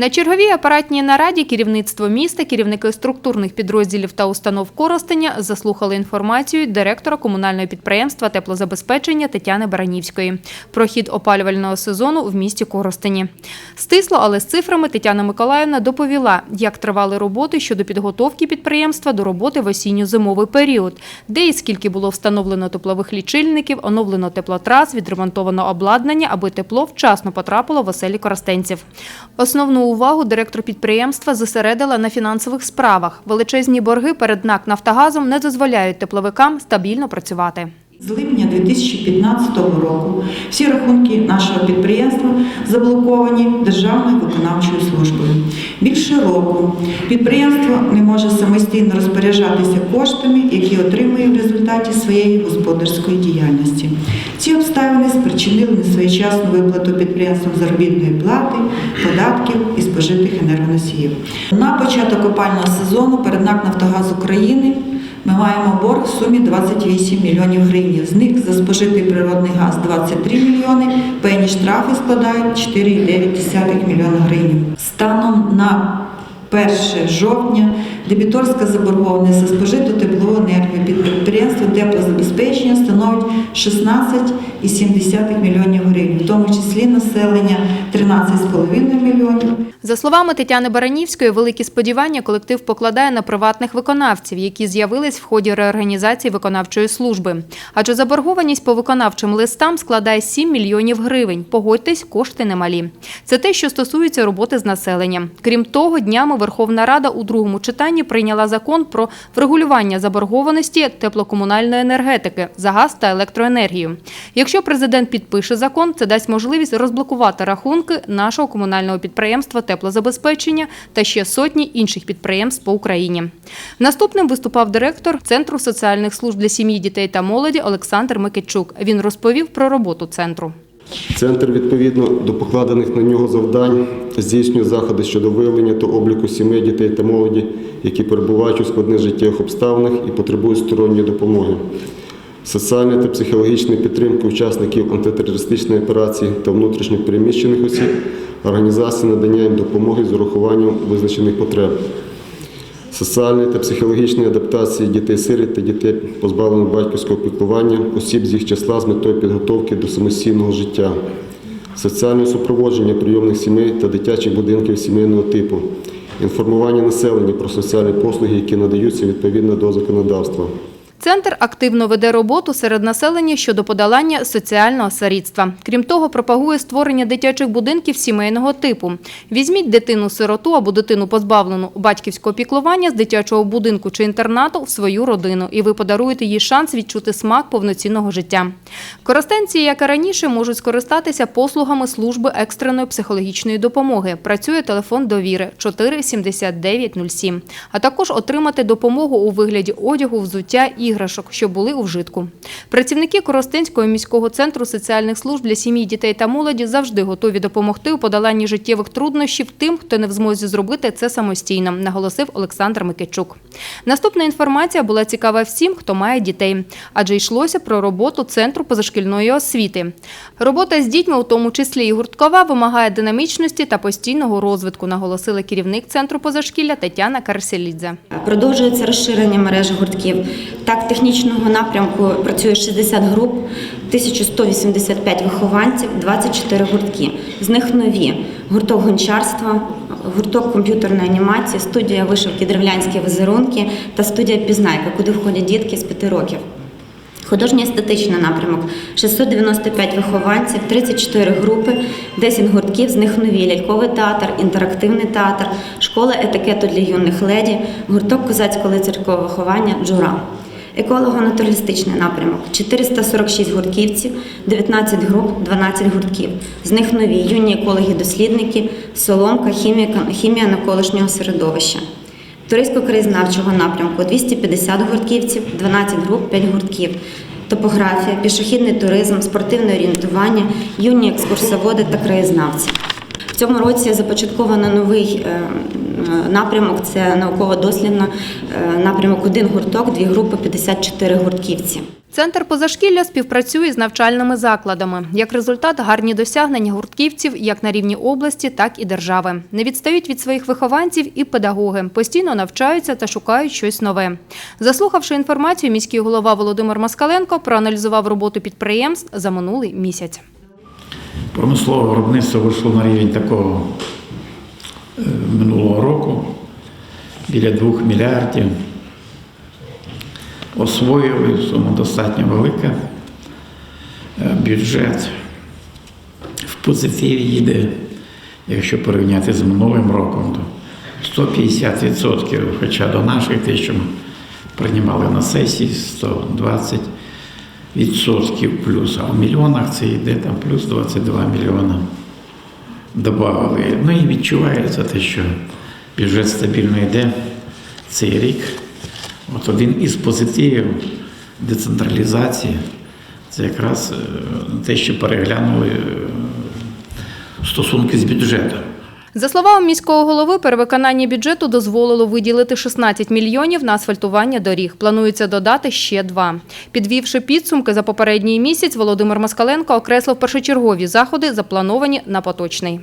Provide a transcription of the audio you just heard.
На черговій апаратній нараді керівництво міста, керівники структурних підрозділів та установ Коростеня заслухали інформацію директора комунального підприємства теплозабезпечення Тетяни Баранівської про хід опалювального сезону в місті Коростені. Стисло, але з цифрами Тетяна Миколаївна доповіла, як тривали роботи щодо підготовки підприємства до роботи в осінньо-зимовий період, де і скільки було встановлено теплових лічильників, оновлено теплотрас, відремонтовано обладнання, аби тепло вчасно потрапило в оселі коростенців. Основну увагу директор підприємства зосередила на фінансових справах. Величезні борги перед НАК «Нафтогазом» не дозволяють тепловикам стабільно працювати. З липня 2015 року всі рахунки нашого підприємства заблоковані Державною виконавчою службою. Більше року підприємство не може самостійно розпоряджатися коштами, які отримує в результаті своєї господарської діяльності. Ці обставини спричинили несвоєчасну виплату підприємствам заробітної плати, податків і спожитих енергоносіїв. На початок опального сезону перед НАК «Нафтогаз України ми маємо борг в сумі 28 мільйонів гривень. З них за спожитий природний газ 23 мільйони, пені штрафи складають 4,9 мільйона гривень. Станом на 1 жовтня дебіторська заборгованість за спожиту теплову енергію під підприємством теплозабезпечення становить 16,7 мільйонів гривень, в тому числі населення 13,5 мільйонів. За словами Тетяни Баранівської, великі сподівання колектив покладає на приватних виконавців, які з'явились в ході реорганізації виконавчої служби. Адже заборгованість по виконавчим листам складає 7 мільйонів гривень. Погодьтесь, кошти немалі. Це те, що стосується роботи з населенням. Крім того, днями Верховна Рада у другому читанні прийняла закон про врегулювання заборгованості теплокомунальної енергетики за газ та електроенергію. Якщо президент підпише закон, це дасть можливість розблокувати рахунки нашого комунального підприємства теплозабезпечення та ще сотні інших підприємств по Україні. Наступним виступав директор Центру соціальних служб для сім'ї, дітей та молоді Олександр Микитчук. Він розповів про роботу центру. Центр відповідно до покладених на нього завдань здійснює заходи щодо виявлення та обліку сімей, дітей та молоді, які перебувають у складних життєвих обставинах і потребують сторонньої допомоги. Соціальної та психологічної підтримки учасників антитерористичної операції та внутрішньо переміщених осіб, організації надання їм допомоги з урахуванням визначених потреб, соціальної та психологічної адаптації дітей-сиріт та дітей, позбавлених батьківського піклування, осіб з їх числа з метою підготовки до самостійного життя, соціальне супроводження прийомних сімей та дитячих будинків сімейного типу, інформування населення про соціальні послуги, які надаються відповідно до законодавства. Центр активно веде роботу серед населення щодо подолання соціального сирітства. Крім того, пропагує створення дитячих будинків сімейного типу. Візьміть дитину-сироту або дитину позбавлену батьківського піклування з дитячого будинку чи інтернату в свою родину, і ви подаруєте їй шанс відчути смак повноцінного життя. Коростенці, як і раніше, можуть скористатися послугами служби екстреної психологічної допомоги. Працює телефон довіри 47907, а також отримати допомогу у вигляді одягу, взуття і іграшок, що були у вжитку. Працівники Коростенського міського центру соціальних служб для сім'ї, дітей та молоді завжди готові допомогти у подоланні життєвих труднощів тим, хто не в змозі зробити це самостійно, наголосив Олександр Микичук. Наступна інформація була цікава всім, хто має дітей, адже йшлося про роботу центру позашкільної освіти. Робота з дітьми, у тому числі і гурткова, вимагає динамічності та постійного розвитку, наголосила керівник центру позашкілля Тетяна Карселідзе. Продовжується розширення мережі гуртків. Так, технічного напрямку працює 60 груп, 1185 вихованців, 24 гуртки. З них нові гурток гончарства, гурток комп'ютерної анімації, студія вишивки древлянські візерунки та студія Пізнайка, куди входять дітки з 5 років. Художній естетичний напрямок 695 вихованців, 34 групи, 10 гуртків, з них нові ляльковий театр, інтерактивний театр, школа етикету для юних леді, гурток козацького лицарського виховання Джура. Еколого-натуралістичний напрямок 446 гуртківців, 19 груп, 12 гуртків. З них нові юні екологи-дослідники, соломка, хімія, хімія навколишнього середовища. Туристсько-краєзнавчого напрямку 250 гуртківців, 12 груп, 5 гуртків. Топографія, пішохідний туризм, спортивне орієнтування, юні екскурсоводи та краєзнавці. В цьому році започатковано новий е, напрямок. Це науково-дослідно е, напрямок один гурток, дві групи, 54 гуртківці. Центр позашкілля співпрацює з навчальними закладами. Як результат, гарні досягнення гуртківців як на рівні області, так і держави. Не відстають від своїх вихованців і педагоги. Постійно навчаються та шукають щось нове. Заслухавши інформацію, міський голова Володимир Москаленко проаналізував роботу підприємств за минулий місяць. Промислове виробництво вийшло на рівень такого е, минулого року біля 2 мільярдів. Освоїли сума достатньо велика. Е, Бюджет в позитиві їде, якщо порівняти з минулим роком, то 150%, хоча до наших те, що ми приймали на сесії, 120 відсотків плюс, а в мільйонах це йде там плюс 22 мільйона додали. Ну і відчувається те, що бюджет стабільно йде цей рік. От один із позитивів децентралізації це якраз е, те, що переглянули е, стосунки з бюджетом. За словами міського голови, перевиконання бюджету дозволило виділити 16 мільйонів на асфальтування доріг. Планується додати ще два. Підвівши підсумки за попередній місяць, Володимир Москаленко окреслив першочергові заходи, заплановані на поточний.